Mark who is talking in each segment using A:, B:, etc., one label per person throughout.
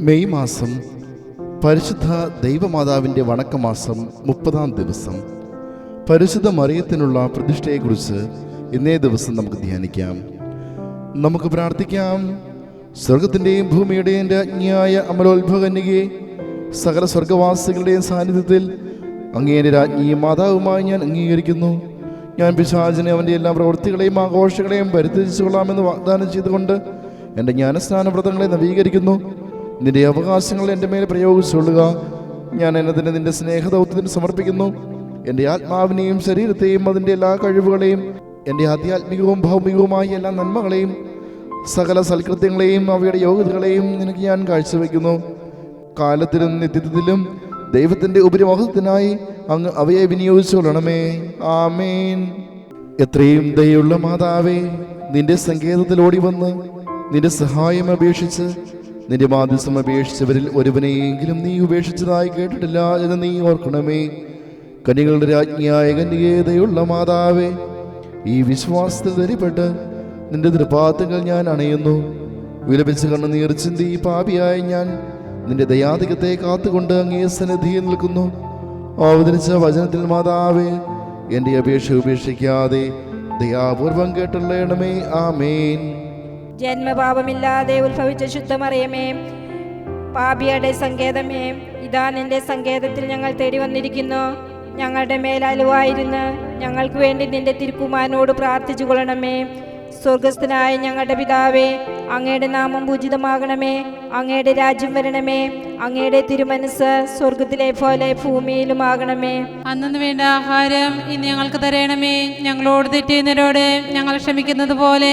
A: May മാസം പരിശുദ്ധ ദൈവമാതാവിന്റെ വണക്കമാസം മുപ്പതാം ദിവസം. പരിശുദ്ധ മറിയത്തിനുള്ള പ്രതിഷ്ഠയെക്കുറിച്ച് ഇന്നേ ദിവസം നമുക്ക് ധ്യാനിക്കാം. നമുക്ക് പ്രാർത്ഥിക്കാം. സ്വർഗത്തിന്റെയും ഭൂമിയുടെയും രാജ്ഞിയായ അമലോത്ഭവന്യെ സകല സ്വർഗവാസികളുടെയും സാന്നിധ്യത്തിൽ അങ്ങേന്റെ രാജ്ഞിയും മാതാവുമായി ഞാൻ അംഗീകരിക്കുന്നു. ഞാൻ പിശാചിനെ അവന്റെ എല്ലാ പ്രവൃത്തികളെയും ആഘോഷങ്ങളെയും പരിത്യജിച്ചു കൊള്ളാമെന്ന് വാഗ്ദാനം ചെയ്തുകൊണ്ട് എന്റെ ജ്ഞാനസ്നാന വ്രതങ്ങളെ നവീകരിക്കുന്നു. നിന്റെ അവകാശങ്ങൾ എന്റെ മേൽ പ്രയോഗിച്ചുകൊള്ളുക. ഞാൻ എന്നെ തന്നെ നിന്റെ സ്നേഹദൗത്യത്തിന് സമർപ്പിക്കുന്നു. എന്റെ ആത്മാവിനെയും ശരീരത്തെയും അതിന്റെ എല്ലാ കഴിവുകളെയും എന്റെ ആധ്യാത്മികവും ഭൗമികവുമായ എല്ലാ നന്മകളെയും സകല സൽകൃത്യങ്ങളെയും അവയുടെ യോഗ്യതകളെയും നിനക്ക് ഞാൻ കാഴ്ചവെക്കുന്നു. കാലത്തിലും നിത്യത്തിലും ദൈവത്തിന്റെ ഉപരിമോഹത്തിനായി അങ്ങ് അവയെ വിനിയോഗിച്ചുകൊള്ളണമേ. ആമേൻ. എത്രയും ദയുള്ള മാതാവേ നിന്റെ സങ്കേതത്തിൽ ഓടി വന്ന് നിന്റെ സഹായം അപേക്ഷിച്ച് മാധ്യസം അപേക്ഷിച്ചവരിൽ ഒരുവനെയെങ്കിലും നീ ഉപേക്ഷിച്ചതായി കേട്ടിട്ടില്ല എന്ന് നീ ഓർക്കണമേ. കനികളുടെ രാജ്ഞിയായ കന്യകേതയുള്ള മാതാവേ ഈ വിശ്വാസത്തിൽ ധരിപ്പെട്ട് നിന്റെ തൃപാദങ്ങൾ ഞാൻ അണയുന്നു. വിലപിച്ച് കണ്ണുനീർ ചിന്തി പാപിയായ ഞാൻ നിന്റെ ദയാധികത്തെ കാത്തുകൊണ്ട് അങ്ങേ സന്നിധിയിൽ നിൽക്കുന്നു. അവതരിച്ച വചനത്തിൽ മാതാവേ എന്റെ അപേക്ഷ ഉപേക്ഷിക്കാതെ ദയാപൂർവം കേട്ടുള്ളണമേ ആമേൻ.
B: ജന്മപാപമില്ലാതെ ഉത്ഭവിച്ച ശുദ്ധമറിയമേ പാപിയുടെ സങ്കേതമേ ഇതാ നിന്റെ സങ്കേതത്തിൽ ഞങ്ങൾ തേടി വന്നിരിക്കുന്നു. ഞങ്ങളുടെ മേലലുവായിരുന്ന് ഞങ്ങൾക്ക് വേണ്ടി നിന്റെ തിരുക്കുമാരനോട് പ്രാർത്ഥിച്ചു കൊള്ളണമേ സ്വർഗസ്ഥനായ ഞങ്ങളുടെ പിതാവേ അങ്ങയുടെ നാമം പൂജിതമാകണമേ. അങ്ങയുടെ രാജ്യം വരണമേ. അങ്ങയുടെ തിരുമനസ് സ്വർഗത്തിലെ പോലെ ഭൂമിയിലും ആകണമേ
C: അന്നു വേണ്ട ആഹാരം ഇന്ന് ഞങ്ങൾക്ക് തരണമേ. ഞങ്ങളോട് തെറ്റിയുന്നവരോട് ഞങ്ങൾ ക്ഷമിക്കുന്നത് പോലെ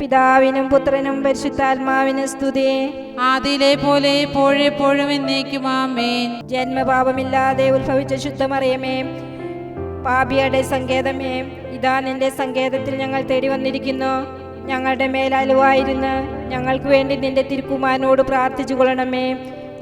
B: പിതാവിനും പുത്രനും പരിശുദ്ധാത്മാവിന് സ്തുതി.
C: ആദിയിലെ പോലെ എപ്പോഴെപ്പോഴും എന്നേക്കും ആമേൻ.
B: ജന്മപാപമില്ലാതെ ഉത്ഭവിച്ച ശുദ്ധമറിയമേ പാപിയുടെ സങ്കേതമേ ഇതാ നിന്റെ സങ്കേതത്തിൽ ഞങ്ങൾ തേടി വന്നിരിക്കുന്നു. ഞങ്ങളുടെ മേലലുവായിരുന്ന് ഞങ്ങൾക്ക് വേണ്ടി നിന്റെ തിരുക്കുമാനോട് പ്രാർത്ഥിച്ചു കൊള്ളണമേ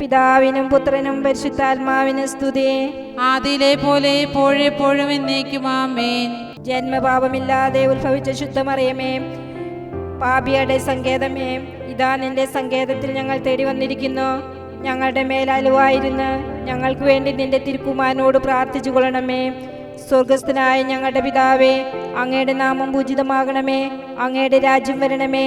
B: പിതാവിനും പുത്രനും പരിശുദ്ധാത്മാവിന് സ്തുതി.
C: ആദിയിലെ പോലെ എപ്പോഴെപ്പോഴും എന്നേക്കും ആമേൻ.
B: ജന്മപാപമില്ലാതെ ഉത്ഭവിച്ച ശുദ്ധമറിയമേ പാപിയുടെ സങ്കേതമേ ഇതാ നിന്റെ സങ്കേതത്തിൽ ഞങ്ങൾ തേടി വന്നിരിക്കുന്നു. ഞങ്ങളുടെ മേലലുവായിരുന്നു ഞങ്ങൾക്ക് വേണ്ടി നിന്റെ തിരുക്കുമാരനോട് പ്രാർത്ഥിച്ചു കൊള്ളണമേ. സ്വർഗസ്ഥനായ ഞങ്ങളുടെ പിതാവേ അങ്ങയുടെ നാമം പൂജിതമാകണമേ അങ്ങയുടെ രാജ്യം വരണമേ.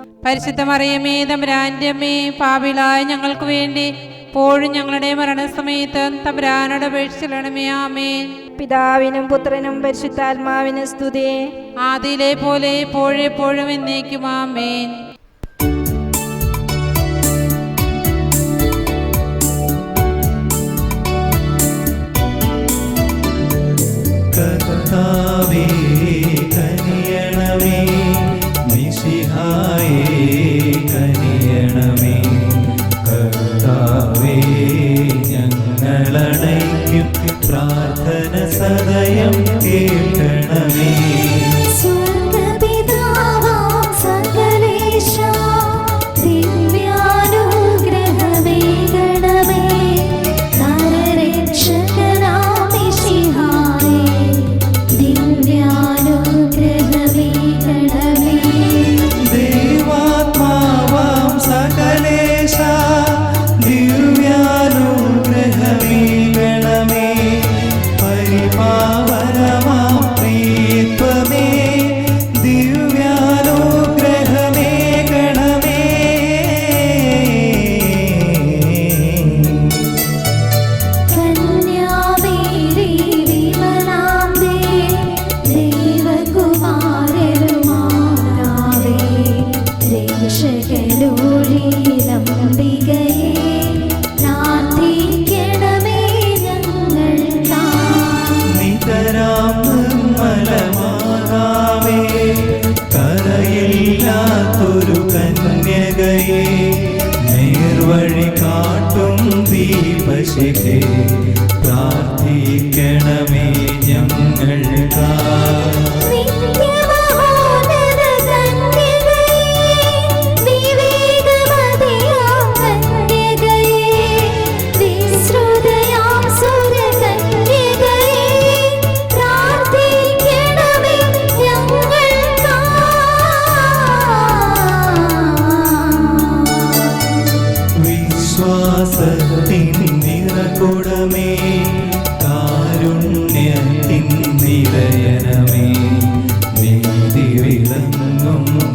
C: പരിശുദ്ധ മറിയമേ തമ്പുരാന്റെ അമ്മേ ഞങ്ങൾക്ക് വേണ്ടി പോഴും ഞങ്ങളുടെ മരണസമയത്ത് തമ്പുരാനോട് അപേക്ഷിച്ചിടണമേ ആമേൻ.
B: പിതാവിനും പുത്രനും പരിശുദ്ധാത്മാവിനും സ്തുതി
C: ആദിയിലെ പോലെ എപ്പോഴെപ്പോഴും എന്നേക്കും ആമേൻ.
D: സദയം കേൾക്കണമേ.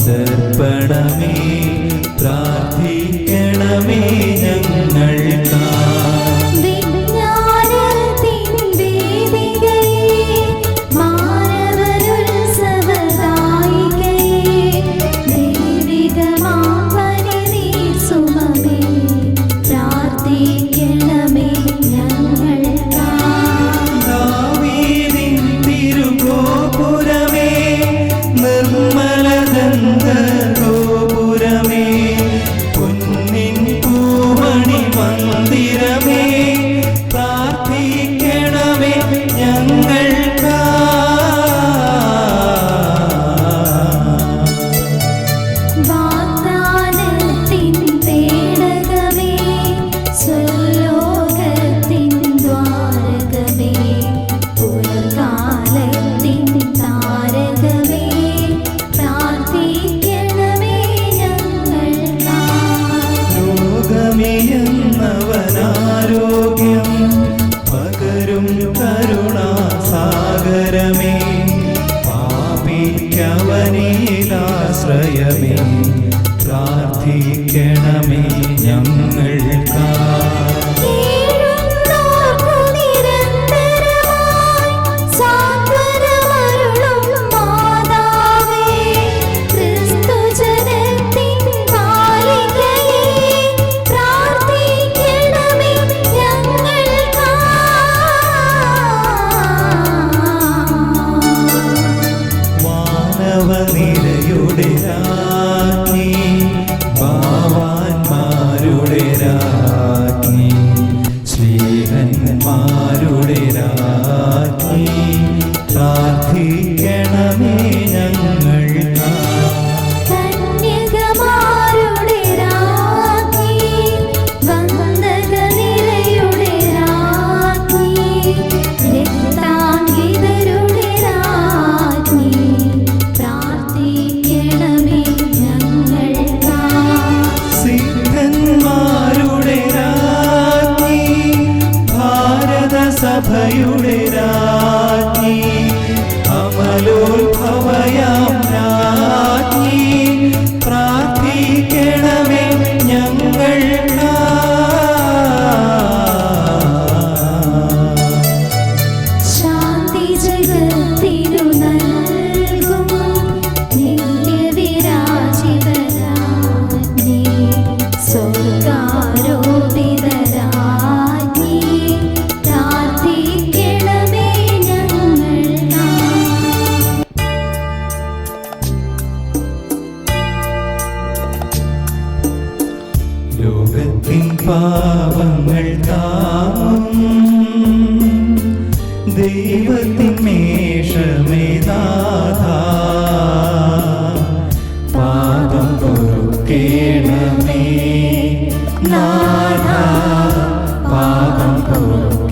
D: സർപ്പണമേ പ്രാർത്ഥിക്കണമേ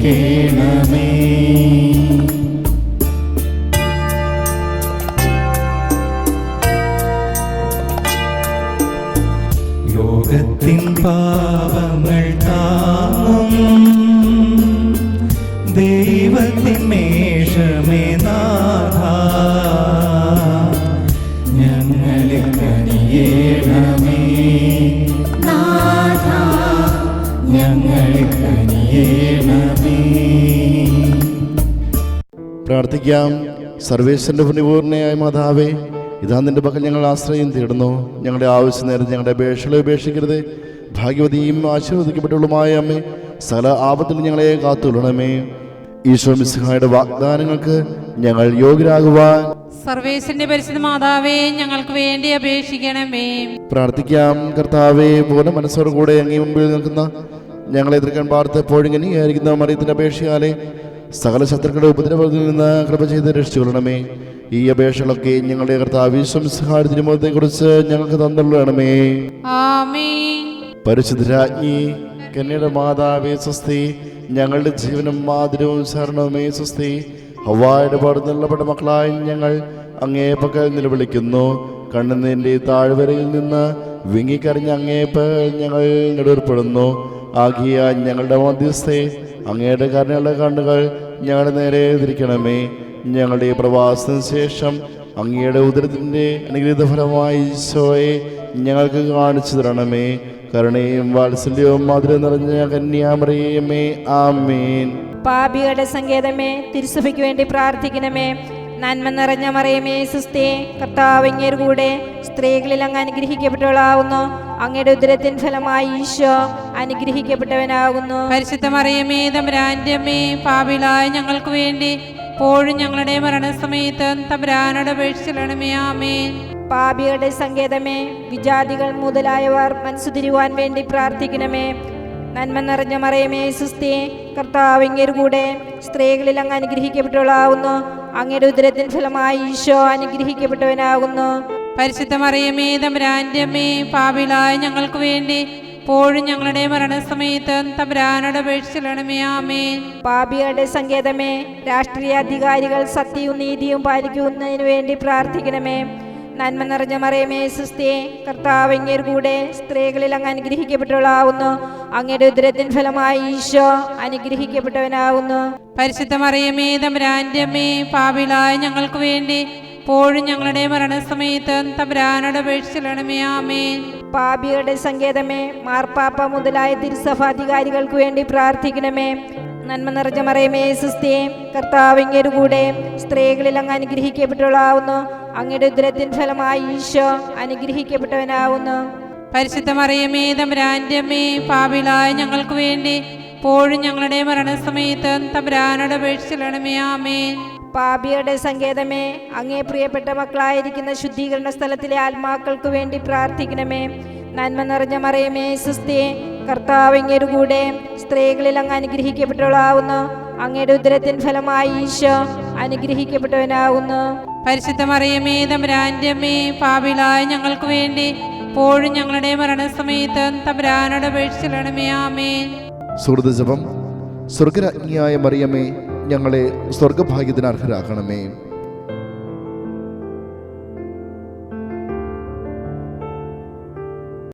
D: കേൾക്കേണമേ ലോകത്തിൻ പാപങ്ങൾ താങ്ങും ദൈവത്തിൻ മേഷമേ നാഥ
A: പ്രാർത്ഥിക്കാം. സർവേശ്വരന്റെ പുണ്യപൂർണയായ മാതാവേ ഇതാ നിന്റെ പക്കൽ ഞങ്ങൾ ആശ്രയം തേടുന്നു. ഞങ്ങളുടെ ആവശ്യം നേരം ഞങ്ങളുടെ അപേക്ഷകളെ ഉപേക്ഷിക്കരുത്. ഭാഗ്യവതിയും ആശീർവദിക്കപ്പെട്ടുള്ളതുമായ അമ്മേ സകല ആപത്തിൽ ഞങ്ങളെ കാത്തുകൊള്ളണമേ. ഈശോ മിസ്ഹായുടെ വാഗ്ദാനങ്ങൾക്ക് ഞങ്ങൾ യോഗ്യരാകുവാൻ
C: സർവേശന്റെ പരിശുദ്ധ മാതാവേ ഞങ്ങൾക്ക് വേണ്ടി അപേക്ഷിക്കണമേ.
A: പ്രാർത്ഥിക്കാം. കർത്താവേ പൂർണ മനസ്സോടുകൂടെ അങ്ങേ മുമ്പിൽ നിൽക്കുന്ന ഞങ്ങളെ എതിർക്കാൻ പാർത്ത് എപ്പോഴും ഇങ്ങനെയായിരിക്കുന്ന മറിയത്തിന്റെ അപേക്ഷയാലെ സകല ശത്രുക്കളുടെ ഉപദ്രവത്തിൽ നിന്ന് കൃപ ചെയ്ത് രക്ഷിച്ചുകൊള്ളണമേ. ഈ അപേക്ഷകളൊക്കെ ഞങ്ങളുടെ കർത്താവ് സംസ്കാരത്തിനുമത്തെ കുറിച്ച് ഞങ്ങൾക്ക് തന്നുള്ളണമേ പരിശുദ്ധരാജ്ഞി കന്യയുടെ മാതാവേ സ്വസ്തി ഞങ്ങളുടെ ജീവനും മാതിരവും ശരണവുമേ സ്വസ്തി. ഹവായുടെ പാട് നിലപെട്ട മക്കളായി ഞങ്ങൾ അങ്ങേ പക്കൽ നിലവിളിക്കുന്നു. കണ്ണുനീരിന്റെ താഴ്വരയിൽ നിന്ന് വിങ്ങിക്കറിഞ്ഞ അങ്ങേ ഞങ്ങൾ നെടുവർപ്പെടുന്നു ആകിയ ഞങ്ങളുടെ മധ്യസ്ഥെ അങ്ങയുടെ കരുണയുള്ള കണ്ണുകൾ ഞങ്ങളുടെ നേരെ തിരിക്കണമേ ഞങ്ങളുടെ ഈ പ്രവാസത്തിന് ശേഷം അങ്ങയുടെ ഉദരത്തിന്റെ അനുഗ്രഹീത ഫലമായി ഈശോയെ ഞങ്ങൾക്ക് കാണിച്ചു തരണമേ. കരുണയും വാത്സല്യവും മധുരം നിറഞ്ഞ കന്യാമറിയമേ ആമേൻ.
B: പാപികളുടെ സങ്കേതമേ തിരുസഭയ്ക്ക് വേണ്ടി പ്രാർത്ഥിക്കണമേ. നന്മ നിറഞ്ഞ മറിയമേ സുസ്ഥേ കർത്താവിങ്ങേർ കൂടെ സ്ത്രീകളിൽ അങ്ങ് അനുഗ്രഹിക്കപ്പെട്ടവളാവുന്നു. അങ്ങയുടെ ഉദരത്തിൻ ഫലമായി ഈശോ അനുഗ്രഹിക്കപ്പെട്ടവനാകുന്നു
C: പരിശുദ്ധ മറിയമേ തമ്പുരാന്റെ അമ്മേ പാപിളായ ഞങ്ങൾക്ക് വേണ്ടി പോഴും ഞങ്ങളുടെ മരണസമയത്ത് തമ്പുരാനോട് അപേക്ഷിച്ചിടണമേ ആമേൻ.
B: പാപികളുടെ സങ്കേതമേ വിജാതികൾ മുതലായവർ മനസ്സുതിരുവാൻ വേണ്ടി പ്രാർത്ഥിക്കണമേ. നന്മ നിറഞ്ഞ മറയമേ സുസ്തി കർത്താവിങ്ങേരു കൂടെ സ്ത്രീകളിൽ അങ്ങ് അനുഗ്രഹിക്കപ്പെട്ടവളാവുന്നു. അങ്ങയുടെ ഉദരത്തിൻ ഫലമായി ഈശോ അനുഗ്രഹിക്കപ്പെട്ടവനാകുന്നു
C: പരിശുദ്ധ മറിയമേ തമ്പുരാന്റെ അമ്മേ പാപിലായ ഞങ്ങൾക്ക് വേണ്ടി പോഴും ഞങ്ങളുടെ മരണസമയത്ത് തമ്പുരാനോട് അപേക്ഷിച്ചിടണമേ ആമേ
B: പാപികളുടെ സങ്കേതമേ രാഷ്ട്രീയ അധികാരികൾ സത്യവും നീതിയും പാലിക്കുന്നതിന് വേണ്ടി പ്രാർത്ഥിക്കണമേ. നന്മ നിറഞ്ഞ മറിയമേ സുസ്ഥേ കർത്താവ് അങ്ങേർ കൂടെ സ്ത്രീകളിൽ അങ്ങ് അനുഗ്രഹിക്കപ്പെട്ടവളാവുന്നു. അങ്ങയുടെ ഉദരത്തിൻ ഫലമായി ഈശോ അനുഗ്രഹിക്കപ്പെട്ടവനാവുന്നു.
C: പരിശുദ്ധ മറിയമേ തമ്പുരാന്റെ അമ്മേ ഞങ്ങൾക്ക് വേണ്ടി പോഴും ഞങ്ങളുടെ മരണസമയത്ത് തമ്പുരാനോട് അപേക്ഷിച്ചിടണമേ ആമേ
B: പാപിയുടെ സങ്കേതമേ മാർപ്പാപ്പ മുതലായ തിരുസഭാധികാരികൾക്ക് വേണ്ടി പ്രാർത്ഥിക്കണമേ. നന്മ നിറഞ്ഞ മറിയമേ സുസ്ഥേ കർത്താവ് കൂടെ സ്ത്രീകളിൽ അങ്ങ് അനുഗ്രഹിക്കപ്പെട്ടവളാവുന്നു. അങ്ങയുടെ ഉദരത്തിൻ ഫലമായി ഈശോ അനുഗ്രഹിക്കപ്പെട്ടവനാവുന്നു.
C: പരിശുദ്ധമറിയമേ മറിയമേ തമ്പുരാന്റെ അമ്മേ പാപിളായ ഞങ്ങൾക്ക് വേണ്ടി പോഴും ഞങ്ങളുടെ മരണസമയത്ത് തമ്പുരാനോട് അപേക്ഷിച്ചിടണമേ ആമേൻ.
B: പാപിയുടെ സങ്കേതമേ അങ്ങേ പ്രിയപ്പെട്ട മക്കളായിരിക്കുന്ന ശുദ്ധീകരണ സ്ഥലത്തിലെ ആത്മാക്കൾക്ക് വേണ്ടി പ്രാർത്ഥിക്കണമേ. നന്മ നിറഞ്ഞ മറിയമേ സുസ്ഥിയെ കർത്താവ് അങ്ങേരു കൂടെ സ്ത്രീകളിൽ അങ്ങ് അനുഗ്രഹിക്കപ്പെട്ടവളാവുന്നു. അങ്ങയുടെ ഉദരത്തിൻ ഫലമായി ഈശോ അനുഗ്രഹിക്കപ്പെട്ടവനാവുന്നു.
C: പരിശുദ്ധ മറിയമേ തമ്പുരാന്റെ അമ്മേ പാപിളായ ഞങ്ങൾക്ക് വേണ്ടി പോഴും ഞങ്ങളുടെ മരണസമയത്ത് തമ്പുരാനോട് അപേക്ഷിച്ചിടണമേ ആമേൻ.
A: സുഹൃത്ത് ജപം സ്വർഗരാജ്ഞിയായ മറിയമേ ഞങ്ങളെ സ്വർഗഭാഗ്യത്തിന് അർഹരാക്കണമേ.